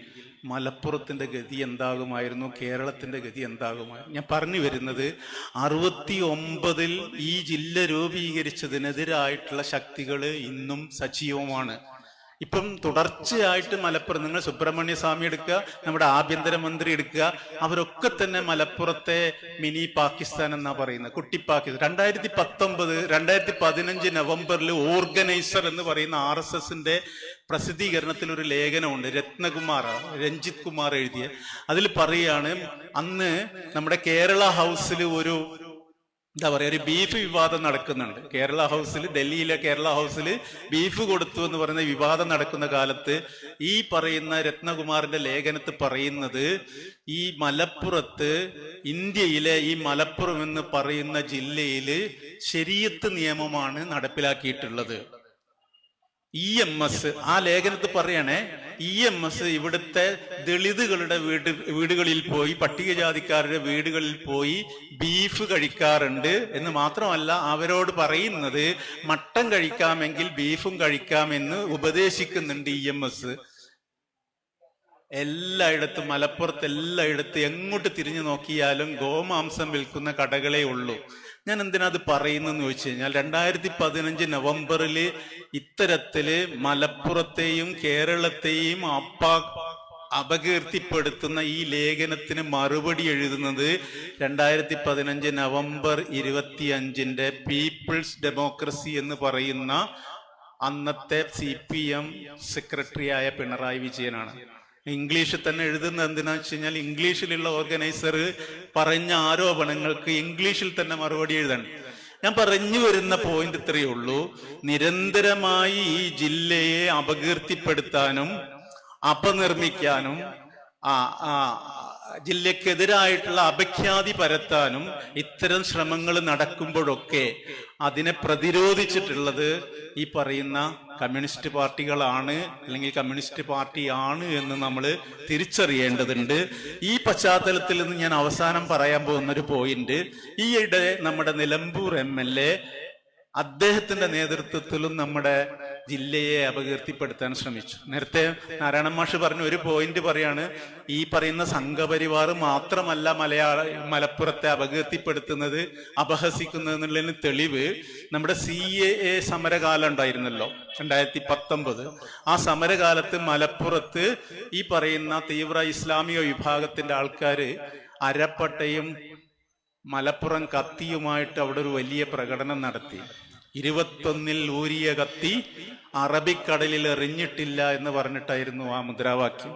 മലപ്പുറത്തിന്റെ ഗതി എന്താകുമായിരുന്നു? കേരളത്തിന്റെ ഗതി എന്താകുമായിരുന്നു? ഞാൻ പറഞ്ഞു വരുന്നത് അറുപത്തി ഒമ്പതിൽ ഈ ജില്ല രൂപീകരിച്ചതിനെതിരായിട്ടുള്ള ശക്തികൾ ഇന്നും സജീവമാണ്. ഇപ്പം തുടർച്ചയായിട്ട് മലപ്പുറം നിങ്ങൾ സുബ്രഹ്മണ്യ സ്വാമി എടുക്കുക നമ്മുടെ ആഭ്യന്തരമന്ത്രി എടുക്കുക അവരൊക്കെ തന്നെ മലപ്പുറത്തെ മിനി പാകിസ്ഥാൻ എന്നാ പറയുന്നത് കുട്ടി പാകിസ്ഥാൻ. രണ്ടായിരത്തി പത്തൊമ്പത് രണ്ടായിരത്തി പതിനഞ്ച് നവംബറിൽ ഓർഗനൈസർ എന്ന് പറയുന്ന ആർ എസ് എസിന്റെ പ്രസിദ്ധീകരണത്തിൽ ഒരു ലേഖനമുണ്ട് രത്നകുമാർ രഞ്ജിത് കുമാർ എഴുതിയ. അതിൽ പറയുകയാണ് അന്ന് നമ്മുടെ കേരള ഹൗസിൽ ഒരു എന്താ പറയാ ഒരു ബീഫ് വിവാദം നടക്കുന്നുണ്ട്. കേരള ഹൗസിൽ ഡൽഹിയിലെ കേരള ഹൗസിൽ ബീഫ് കൊടുത്തു എന്ന് പറയുന്ന വിവാദം നടക്കുന്ന കാലത്ത് ഈ പറയുന്ന രത്നകുമാറിന്റെ ലേഖനത്ത് പറയുന്നത് ഈ മലപ്പുറത്ത് ഇന്ത്യയിലെ ഈ മലപ്പുറം എന്ന് പറയുന്ന ജില്ലയിൽ ശരിയത്ത് നിയമമാണ് നടപ്പിലാക്കിയിട്ടുള്ളത്. ഇ എം എസ് ആ ലേഖനത്തിൽ പറയണേ ഇ എം എസ് ഇവിടുത്തെ ദളിതുകളുടെ വീട് വീടുകളിൽ പോയി പട്ടികജാതിക്കാരുടെ വീടുകളിൽ പോയി ബീഫ് കഴിക്കാറുണ്ട് എന്ന് മാത്രമല്ല അവരോട് പറയുന്നത് മട്ടൻ കഴിക്കാമെങ്കിൽ ബീഫും കഴിക്കാമെന്ന് ഉപദേശിക്കുന്നുണ്ട് ഇ എം എസ് എല്ലായിടത്തും മലപ്പുറത്ത് എല്ലായിടത്തും എങ്ങോട്ട് തിരിഞ്ഞു നോക്കിയാലും ഗോമാംസം വിൽക്കുന്ന കടകളേ ഉള്ളൂ. ഞാൻ എന്തിനാ അത് പറയുന്നെന്ന് ചോദിച്ചു കഴിഞ്ഞാൽ രണ്ടായിരത്തി പതിനഞ്ച് നവംബറിൽ ഇത്തരത്തിൽ മലപ്പുറത്തെയും കേരളത്തെയും അപ്പ അപകീർത്തിപ്പെടുത്തുന്ന ഈ ലേഖനത്തിന് മറുപടി എഴുതുന്നത് രണ്ടായിരത്തി പതിനഞ്ച് നവംബർ ഇരുപത്തി അഞ്ചിന്റെ പീപ്പിൾസ് ഡെമോക്രസി എന്ന് പറയുന്ന അന്നത്തെ സി പി എം സെക്രട്ടറിയായ പിണറായി വിജയനാണ്. ഇംഗ്ലീഷിൽ തന്നെ എഴുതുന്നത് എന്തിനാ വെച്ച് കഴിഞ്ഞാൽ ഇംഗ്ലീഷിലുള്ള ഓർഗനൈസർ പറഞ്ഞ ആരോപണങ്ങൾക്ക് ഇംഗ്ലീഷിൽ തന്നെ മറുപടി എഴുതണം ഞാൻ പറഞ്ഞു വരുന്ന പോയിന്റ് ഇത്രയേ ഉള്ളൂ. നിരന്തരമായി ഈ ജില്ലയെ അപകീർത്തിപ്പെടുത്താനും അപനിർമ്മിക്കാനും ആ ജില്ലക്കെതിരായിട്ടുള്ള അപഖ്യാതി പരത്താനും ഇത്തരം ശ്രമങ്ങൾ നടക്കുമ്പോഴൊക്കെ അതിനെ പ്രതിരോധിച്ചിട്ടുള്ളത് ഈ പറയുന്ന കമ്മ്യൂണിസ്റ്റ് പാർട്ടികളാണ് അല്ലെങ്കിൽ കമ്മ്യൂണിസ്റ്റ് പാർട്ടിയാണ് എന്ന് നമ്മൾ തിരിച്ചറിയേണ്ടതുണ്ട്. ഈ പശ്ചാത്തലത്തിൽ നിന്ന് ഞാൻ അവസാനം പറയാൻ പോകുന്ന ഒരു പോയിന്റ് ഈയിടെ നമ്മുടെ നിലമ്പൂർ എം എൽ എ അദ്ദേഹത്തിന്റെ നേതൃത്വത്തിലും നമ്മുടെ ജില്ലയെ അപകീർത്തിപ്പെടുത്താൻ ശ്രമിച്ചു. നേരത്തെ നാരായണ മാഷ് പറഞ്ഞ ഒരു പോയിന്റ് പറയാണ് ഈ പറയുന്ന സംഘപരിവാർ മാത്രമല്ല മലയാള മലപ്പുറത്തെ അപകീർത്തിപ്പെടുത്തുന്നത് അപഹസിക്കുന്നത് എന്നുള്ളതിന് തെളിവ് നമ്മുടെ സി എ എ സമരകാലം ഉണ്ടായിരുന്നല്ലോ രണ്ടായിരത്തി പത്തൊമ്പത് ആ സമരകാലത്ത് മലപ്പുറത്ത് ഈ പറയുന്ന തീവ്ര ഇസ്ലാമിക വിഭാഗത്തിന്റെ ആൾക്കാർ അരപ്പട്ടയും മലപ്പുറം കത്തിയുമായിട്ട് അവിടെ ഒരു വലിയ പ്രകടനം നടത്തി. ഇരുപത്തൊന്നിൽ ഊരിയ കത്തി അറബിക്കടലിൽ എറിഞ്ഞിട്ടില്ല എന്ന് പറഞ്ഞിട്ടായിരുന്നു ആ മുദ്രാവാക്യം.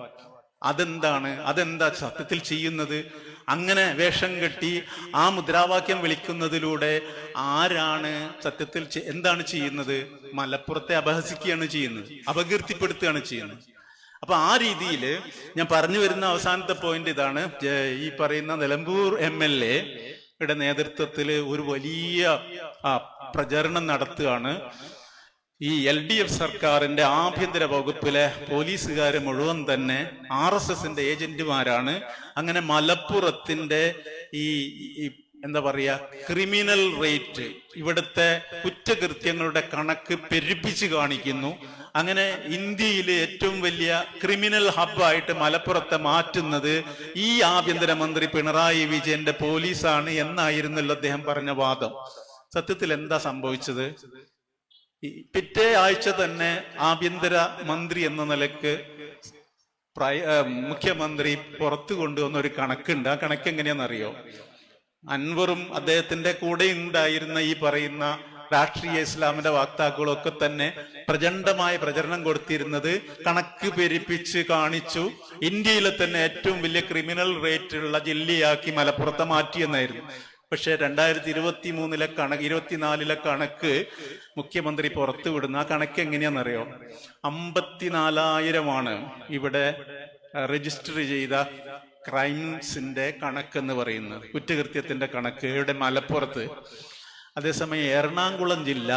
അതെന്താണ്? അതെന്താ സത്യത്തിൽ ചെയ്യുന്നത്? അങ്ങനെ വേഷം കെട്ടി ആ മുദ്രാവാക്യം വിളിക്കുന്നതിലൂടെ ആരാണ് സത്യത്തിൽ എന്താണ് ചെയ്യുന്നത്? മലപ്പുറത്തെ അപഹസിക്കുകയാണ് ചെയ്യുന്നത്. അപകീർത്തിപ്പെടുത്തുകയാണ് ചെയ്യുന്നത്. അപ്പൊ ആ രീതിയിൽ ഞാൻ പറഞ്ഞു വരുന്ന അവസാനത്തെ പോയിന്റ് ഇതാണ്. ഈ പറയുന്ന നിലമ്പൂർ എം എൽ എയുടെ നേതൃത്വത്തിൽ ഒരു വലിയ പ്രചരണം നടത്തുകയാണ്. ഈ എൽ ഡി എഫ് സർക്കാരിന്റെ ആഭ്യന്തര വകുപ്പിലെ പോലീസുകാർ മുഴുവൻ തന്നെ ആർ എസ് എസിന്റെ ഏജന്റുമാരാണ്. അങ്ങനെ മലപ്പുറത്തിന്റെ ഈ എന്താ പറയാ ക്രിമിനൽ റേറ്റ് ഇവിടുത്തെ കുറ്റകൃത്യങ്ങളുടെ കണക്ക് പെരുപ്പിച്ച് കാണിക്കുന്നു. അങ്ങനെ ഇന്ത്യയിലെ ഏറ്റവും വലിയ ക്രിമിനൽ ഹബ്ബായിട്ട് മലപ്പുറത്തെ മാറ്റുന്നത് ഈ ആഭ്യന്തരമന്ത്രി പിണറായി വിജയന്റെ പോലീസാണ് എന്നായിരുന്നല്ലോ അദ്ദേഹം പറഞ്ഞ വാദം. സത്യത്തിൽ എന്താ സംഭവിച്ചത്? പിറ്റേ ആഴ്ച തന്നെ ആഭ്യന്തര മന്ത്രി എന്ന നിലയ്ക്ക് മുഖ്യമന്ത്രി പുറത്തു കൊണ്ടുവന്ന ഒരു കണക്കുണ്ട്. ആ കണക്ക് എങ്ങനെയാണെന്നറിയോ? അൻവറും അദ്ദേഹത്തിന്റെ കൂടെ ഉണ്ടായിരുന്ന ഈ പറയുന്ന രാഷ്ട്രീയ ഇസ്ലാമിന്റെ വാക്താക്കളൊക്കെ തന്നെ പ്രചണ്ഡമായ പ്രചരണം കൊടുത്തിരുന്നത് കണക്ക് പെരുപ്പിച്ച് കാണിച്ചു. ഇന്ത്യയിലെ തന്നെ ഏറ്റവും വലിയ ക്രിമിനൽ റേറ്റ് ഉള്ള ജില്ലയാക്കി മലപ്പുറത്തെ മാറ്റിയെന്നായിരുന്നു. പക്ഷെ രണ്ടായിരത്തി ഇരുപത്തി മൂന്നിലെ കണക്ക് ഇരുപത്തിനാലിലെ കണക്ക് മുഖ്യമന്ത്രി പുറത്തുവിടുന്ന. ആ കണക്ക് എങ്ങനെയാണെന്നറിയോ? അമ്പത്തിനാലായിരമാണ് ഇവിടെ രജിസ്റ്റർ ചെയ്ത ക്രൈംസിന്റെ കണക്ക് എന്ന് പറയുന്നത്. കുറ്റകൃത്യത്തിന്റെ കണക്ക് ഇവിടെ മലപ്പുറത്ത്. അതേസമയം എറണാകുളം ജില്ല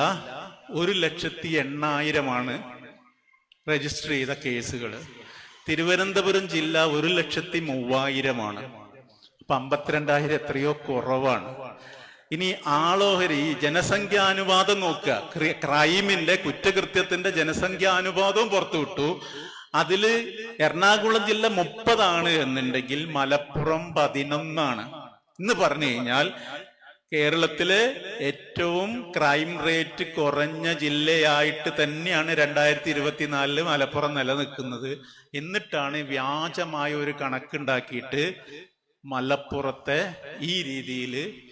ഒരു ലക്ഷത്തി എണ്ണായിരമാണ് രജിസ്റ്റർ ചെയ്ത കേസുകൾ തിരുവനന്തപുരം ജില്ല ഒരു ലക്ഷത്തി മൂവായിരമാണ്. അപ്പൊ അമ്പത്തിരണ്ടായിരം എത്രയോ കുറവാണ്. ഇനി ആളോഹരി ജനസംഖ്യാനുപാതം നോക്കുക. ക്രൈമിന്റെ കുറ്റകൃത്യത്തിന്റെ ജനസംഖ്യാനുപാതവും പുറത്തുവിട്ടു. അതിൽ എറണാകുളം ജില്ല മുപ്പതാണ് എന്നുണ്ടെങ്കിൽ മലപ്പുറം പതിനൊന്നാണ്. എന്ന് പറഞ്ഞു കഴിഞ്ഞാൽ കേരളത്തിലെ ഏറ്റവും ക്രൈം റേറ്റ് കുറഞ്ഞ ജില്ലയായിട്ട് തന്നെയാണ് രണ്ടായിരത്തി ഇരുപത്തിനാലിൽ മലപ്പുറം നിലനിൽക്കുന്നത്. എന്നിട്ടാണ് വ്യാജമായ ഒരു കണക്കുണ്ടാക്കിയിട്ട് മലപ്പുറത്തെ ഈ രീതിയിൽ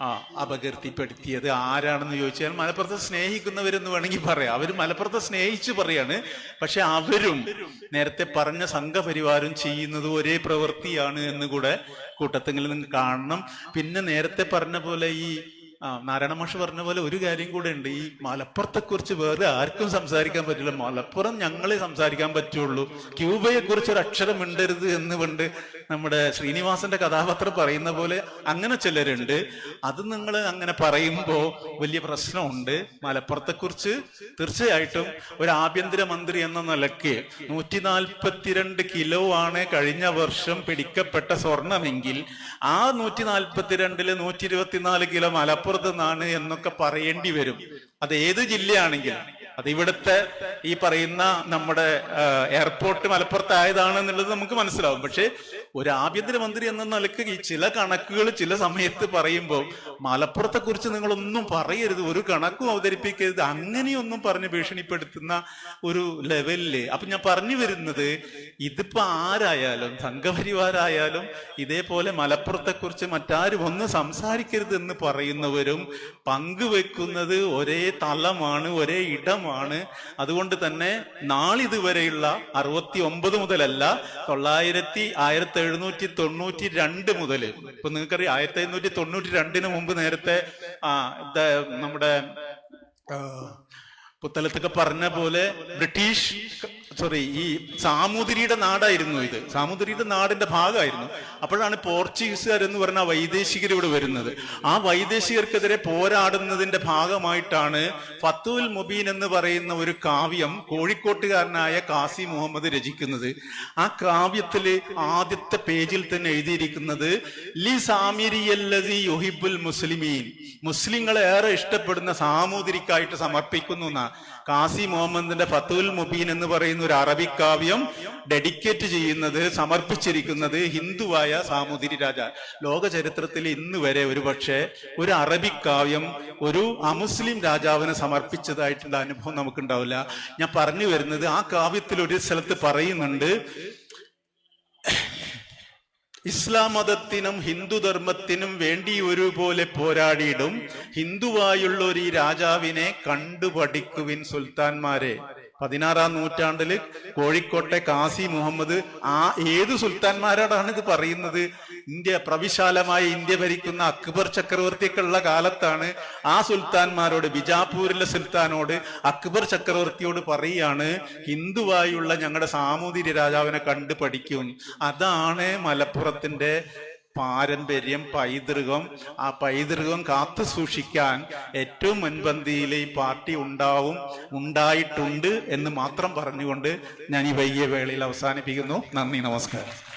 ആ അപകീർത്തിപ്പെടുത്തിയത് ആരാണെന്ന് ചോദിച്ചാൽ മലപ്പുറത്തെ സ്നേഹിക്കുന്നവരെന്ന് വേണമെങ്കിൽ പറയാം. അവർ മലപ്പുറത്തെ സ്നേഹിച്ച് പറയാണ്. പക്ഷെ അവരും നേരത്തെ പറഞ്ഞ സംഘപരിവാരം ചെയ്യുന്നത് ഒരേ പ്രവൃത്തിയാണ് എന്ന് കൂടെ കൂട്ടത്തിൽ നിന്ന് കാണണം. പിന്നെ നേരത്തെ പറഞ്ഞ പോലെ ഈ ആ നാരായണ മാഷ് പറഞ്ഞ പോലെ ഒരു കാര്യം കൂടെ ഉണ്ട്. ഈ മലപ്പുറത്തെ കുറിച്ച് വേറെ ആർക്കും സംസാരിക്കാൻ പറ്റില്ല. മലപ്പുറം ഞങ്ങളെ സംസാരിക്കാൻ പറ്റുള്ളൂ. ക്യൂബയെ കുറിച്ച് ഒരു അക്ഷരം മിണ്ടരുത് എന്ന് പണ്ട് നമ്മുടെ ശ്രീനിവാസന്റെ കഥാപാത്രം പറയുന്ന പോലെ അങ്ങനെ ചിലരുണ്ട്. അത് നിങ്ങൾ അങ്ങനെ പറയുമ്പോൾ വലിയ പ്രശ്നമുണ്ട്. മലപ്പുറത്തെ കുറിച്ച് തീർച്ചയായിട്ടും ഒരു ആഭ്യന്തര മന്ത്രി എന്ന നിലയ്ക്ക് നൂറ്റി നാൽപ്പത്തിരണ്ട് കിലോ ആണ് കഴിഞ്ഞ വർഷം പിടിക്കപ്പെട്ട സ്വർണമെങ്കിൽ ആ നൂറ്റി നാൽപ്പത്തിരണ്ടിൽ നൂറ്റി ഇരുപത്തിനാല് കിലോ മലപ്പുറത്ത് എന്നൊക്കെ പറയേണ്ടി വരും. അത് ഏത് ജില്ലയാണെങ്കിലും. അത് ഇവിടുത്തെ ഈ പറയുന്ന നമ്മുടെ എയർപോർട്ട് മലപ്പുറത്തായതാണ് എന്നുള്ളത് നമുക്ക് മനസ്സിലാവും. പക്ഷെ ഒരു ആഭ്യന്തരമന്ത്രി എന്ന നിലയ്ക്ക് ഈ ചില കണക്കുകൾ ചില സമയത്ത് പറയുമ്പോൾ മലപ്പുറത്തെ കുറിച്ച് നിങ്ങളൊന്നും പറയരുത് ഒരു കണക്കും അവതരിപ്പിക്കരുത് അങ്ങനെയൊന്നും പറഞ്ഞ് ഭീഷണിപ്പെടുത്തുന്ന ഒരു ലെവലിൽ. അപ്പൊ ഞാൻ പറഞ്ഞു വരുന്നത് ഇതിപ്പോ ആരായാലും സംഘപരിവാരായാലും ഇതേപോലെ മലപ്പുറത്തെ കുറിച്ച് മറ്റാരും ഒന്ന് സംസാരിക്കരുത് എന്ന് പറയുന്നവരും പങ്കുവെക്കുന്നത് ഒരേ തലമാണ് ഒരേ ഇടമാണ്. അതുകൊണ്ട് തന്നെ നാളിതുവരെയുള്ള അറുപത്തി ഒമ്പത് മുതലല്ല തൊള്ളായിരത്തി ആയിരത്തി എഴുന്നൂറ്റി തൊണ്ണൂറ്റി രണ്ട് മുതൽ ഇപ്പൊ നിങ്ങൾക്കറിയാം ആയിരത്തി എഴുന്നൂറ്റി തൊണ്ണൂറ്റി രണ്ടിന് മുമ്പ് നേരത്തെ ആ നമ്മുടെ പുത്തലത്തൊക്കെ പറഞ്ഞ പോലെ ബ്രിട്ടീഷ് സോറി ഈ സാമൂതിരിയുടെ നാടായിരുന്നു ഇത്. സാമൂതിരിയുടെ നാടിന്റെ ഭാഗമായിരുന്നു. അപ്പോഴാണ് പോർച്ചുഗീസുകാർ എന്ന് പറഞ്ഞ വൈദേശികർ ഇവിടെ വരുന്നത്. ആ വൈദേശികർക്കെതിരെ പോരാടുന്നതിന്റെ ഭാഗമായിട്ടാണ് ഫത്തുൽ മുബീൻ എന്ന് പറയുന്ന ഒരു കാവ്യം കോഴിക്കോട്ടുകാരനായ കാസി മുഹമ്മദ് രചിക്കുന്നത്. ആ കാവ്യത്തിൽ ആദ്യത്തെ പേജിൽ തന്നെ എഴുതിയിരിക്കുന്നത് ലി സാമിരിയല്ലതി യുഹിബുൽ മുസ്ലിമീൻ. മുസ്ലിങ്ങളെ ഏറെ ഇഷ്ടപ്പെടുന്ന സാമൂതിരിക്കായിട്ട് സമർപ്പിക്കുന്നു എന്നാ കാസി മുഹമ്മദിന്റെ ഫത്തുൽ മുബീൻ എന്ന് പറയുന്ന ഒരു അറബി കാവ്യം ഡെഡിക്കേറ്റ് ചെയ്യുന്നത് സമർപ്പിച്ചിരിക്കുന്നത് ഹിന്ദുവായ സാമൂതിരി രാജ. ലോക ചരിത്രത്തിൽ ഇന്ന് വരെ ഒരു പക്ഷേ ഒരു അറബി കാവ്യം ഒരു അമുസ്ലിം രാജാവിന് സമർപ്പിച്ചതായിട്ടുള്ള അനുഭവം നമുക്കുണ്ടാവില്ല. ഞാൻ പറഞ്ഞു വരുന്നത് ആ കാവ്യത്തിൽ ഒരു സ്ഥലത്ത് പറയുന്നുണ്ട് ഇസ്ലാം മതത്തിനും ഹിന്ദുധർമ്മത്തിനും വേണ്ടി ഒരുപോലെ പോരാടിയിടും. ഹിന്ദുവായുള്ള ഒരു രാജാവിനെ കണ്ടുപഠിക്കുവിൻ സുൽത്താൻമാരെ. പതിനാറാം നൂറ്റാണ്ടിൽ കോഴിക്കോട്ടെ കാസി മുഹമ്മദ് ആ ഏത് സുൽത്താൻമാരോടാണ് ഇത് പറയുന്നത്? ഇന്ത്യ പ്രവിശാലമായ ഇന്ത്യ ഭരിക്കുന്ന അക്ബർ ചക്രവർത്തിക്കുള്ള കാലത്താണ് ആ സുൽത്താൻമാരോട് ബിജാപൂരിലെ സുൽത്താനോട് അക്ബർ ചക്രവർത്തിയോട് പറയാണ് ഹിന്ദുവായുള്ള ഞങ്ങളുടെ സാമൂതിരി രാജാവിനെ കണ്ടു പഠിക്കും. അതാണ് മലപ്പുറത്തിന്റെ പാരമ്പര്യം പൈതൃകം. ആ പൈതൃകം കാത്തു സൂക്ഷിക്കാൻ ഏറ്റവും മുൻപന്തിയിൽ ഈ പാർട്ടി ഉണ്ടാവും ഉണ്ടായിട്ടുണ്ട് എന്ന് മാത്രം പറഞ്ഞുകൊണ്ട് ഞാൻ ഈ വൈകിയ വേളയിൽ അവസാനിപ്പിക്കുന്നു. നന്ദി നമസ്കാരം.